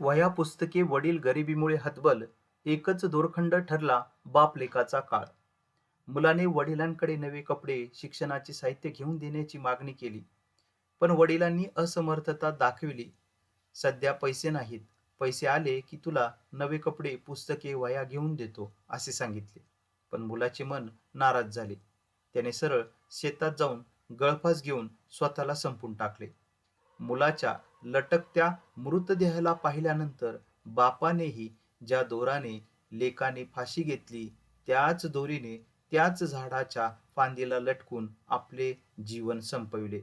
वह्या पुस्तके वडील गरिबीमुळे हतबल एकच दोरखंड ठरला बाप लेखाचा काळ. मुलाने वडिलांकडे नवे कपडे शिक्षणाचे साहित्य घेऊन देण्याची मागणी केली. पण वडिलांनी असमर्थता दाखविली. सध्या पैसे नाहीत. पैसे आले की तुला नवे कपडे पुस्तके वह्या घेऊन देतो असे सांगितले. पण मुलाचे मन नाराज झाले. त्याने सरळ शेतात जाऊन गळफास घेऊन स्वतःला संपून टाकले. मुलाच्या लटकत्या मृतदेहाला पाहिल्यानंतर बापानेही ज्या दोराने लेकाने फाशी घेतली त्याच दोरीने त्याच झाडाच्या फांदीला लटकून आपले जीवन संपविले.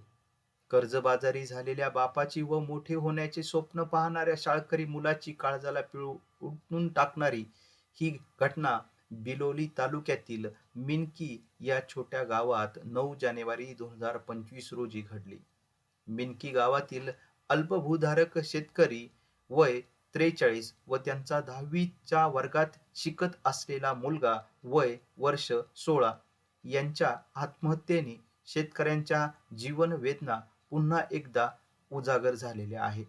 कर्जबाजारी झालेल्या बापाची व मोठे होण्याचे स्वप्न पाहणाऱ्या शाळकरी मुलाची काळजाला पिळू उठून टाकणारी ही घटना बिलोली तालुक्यातील मिनकी या छोट्या गावात नऊ जानेवारी दोन हजार पंचवीस रोजी घडली. मिनकी गावातील अल्पभूधारक शेतकरी वय त्रेचाळीस व त्यांचा दहावीच्या वर्गात शिकत असलेला मुलगा वय वर्ष सोळा. यांच्या आत्महत्येने शेतकऱ्यांच्या जीवन वेदना पुन्हा एकदा उजागर झालेल्या आहे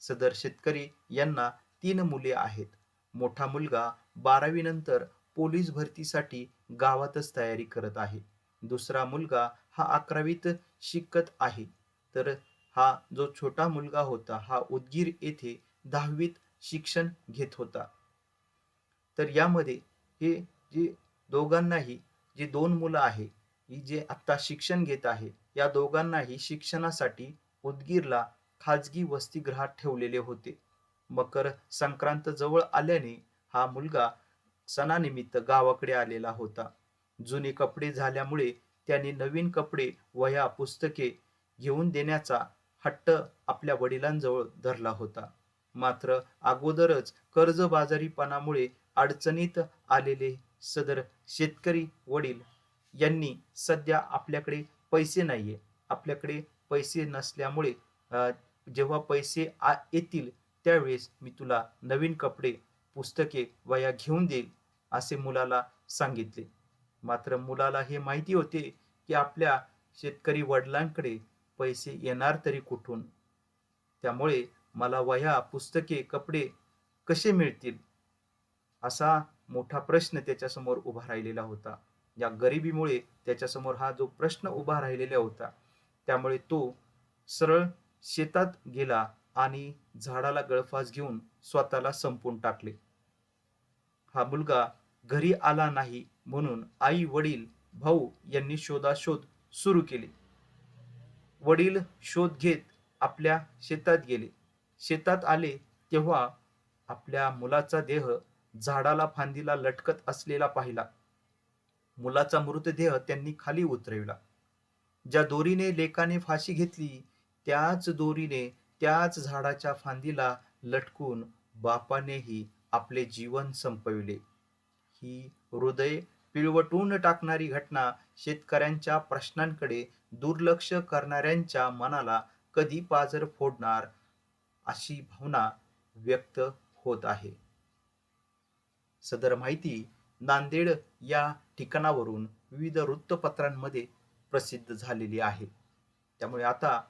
सदर शेतकरी यांना तीन मुले आहेत. मोठा मुलगा बारावी नंतर पोलीस भरतीसाठी गावातच तयारी करत आहे. दुसरा मुलगा हा अकरावीत शिकत आहे. तर हा जो छोटा मुलगा होता हा उदगीर येथे दहावीत शिक्षण घेत होता. तर यामध्ये हे जे दोघांनाही जे दोन मुलं आहे ही जे आत्ता शिक्षण घेत आहे या दोघांनाही शिक्षणासाठी उदगीरला खाजगी वसतिगृहात ठेवलेले होते. मकर संक्रांत जवळ आल्याने हा मुलगा सणानिमित्त गावाकडे आलेला होता. जुने कपडे झाल्यामुळे त्याने नवीन कपडे वह्या पुस्तके घेऊन देण्याचा हट्ट आपल्या वडिलांजवळ धरला होता. मात्र अगोदरच कर्जबाजारीपणामुळे अडचणीत आलेले सदर शेतकरी वडील यांनी सध्या आपल्याकडे पैसे नाहीये. आपल्याकडे पैसे नसल्यामुळे जेव्हा पैसे आ येतील त्यावेळेस मी तुला नवीन कपडे पुस्तके वया घेऊन देईल असे मुलाला सांगितले. मात्र मुलाला हे माहिती होते की आपल्या शेतकरी वडिलांकडे पैसे येणार तरी कुठून? त्यामुळे मला वह्या पुस्तके कपडे कसे मिळतील? असा मोठा प्रश्न त्याच्यासमोर उभा राहिलेला होता. या गरिबीमुळे त्याच्यासमोर हा जो प्रश्न उभा राहिलेला होता त्यामुळे तो सरळ शेतात गेला आणि झाडाला गळफास घेऊन स्वतःला संपून टाकले. हा मुलगा घरी आला नाही म्हणून आई वडील भाऊ यांनी शोधाशोध सुरू केली. वडील शोध घेत आपल्या शेतात गेले. शेतात आले तेव्हा आपल्या मुलाचा देह झाडाला फांदीला लटकत असलेला पाहिला. मुलाचा मृतदेह त्यांनी खाली उतरविला. ज्या दोरीने लेकाने फाशी घेतली त्याच दोरीने त्याच झाडाच्या फांदीला लटकून बापानेही आपले जीवन संपविले. ही हृदय पिळवटून टाकणारी घटना शेतकऱ्यांच्या प्रश्नांकडे दुर्लक्ष करणाऱ्यांच्या मनाला कधी पाजर फोडणार अशी भावना व्यक्त होत आहे. सदर माहिती नांदेड या ठिकाणावरून विविध वृत्तपत्रांमध्ये प्रसिद्ध झालेली आहे. त्यामुळे आता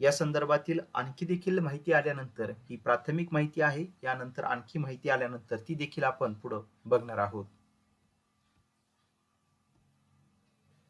या संदर्भातील आणखी देखील माहिती आल्यानंतर ही प्राथमिक माहिती आहे. यानंतर आणखी माहिती आल्यानंतर ती देखील आपण पुढं बघणार आहोत.